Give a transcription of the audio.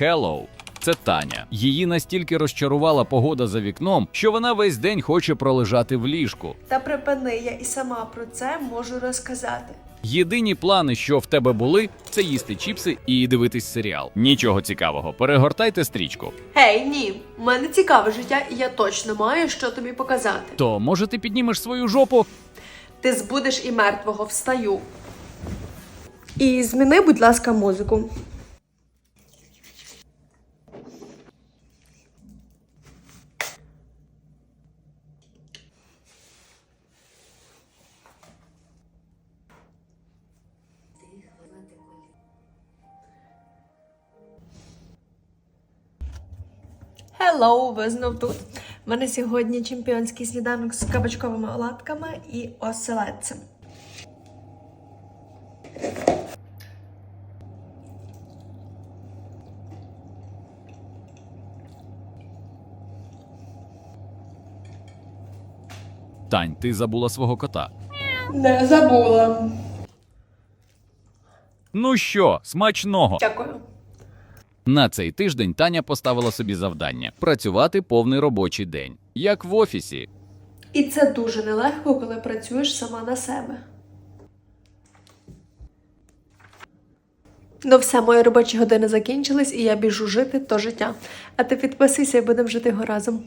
Hello! Це Таня. Її настільки розчарувала погода за вікном, що вона весь день хоче пролежати в ліжку. Та припини, я і сама про це можу розказати. Єдині плани, що в тебе були, це їсти чіпси і дивитись серіал. Нічого цікавого. Перегортайте стрічку. Гей, ні, в мене цікаве життя, і я точно маю що тобі показати. То може ти піднімеш свою жопу? Ти збудеш і мертвого, встаю. І зміни, будь ласка, музику. Hello, ви знов тут. У мене сьогодні чемпіонський сніданок з кабачковими оладками і оселедцем. Тань, ти забула свого кота. Не забула. Ну що, смачного! Дякую. На цей тиждень Таня поставила собі завдання працювати повний робочий день, як в офісі. І це дуже нелегко, коли працюєш сама на себе. Ну все, мої робочі години закінчились, і я біжу жити то життя. А ти підписуйся і будемо жити його разом.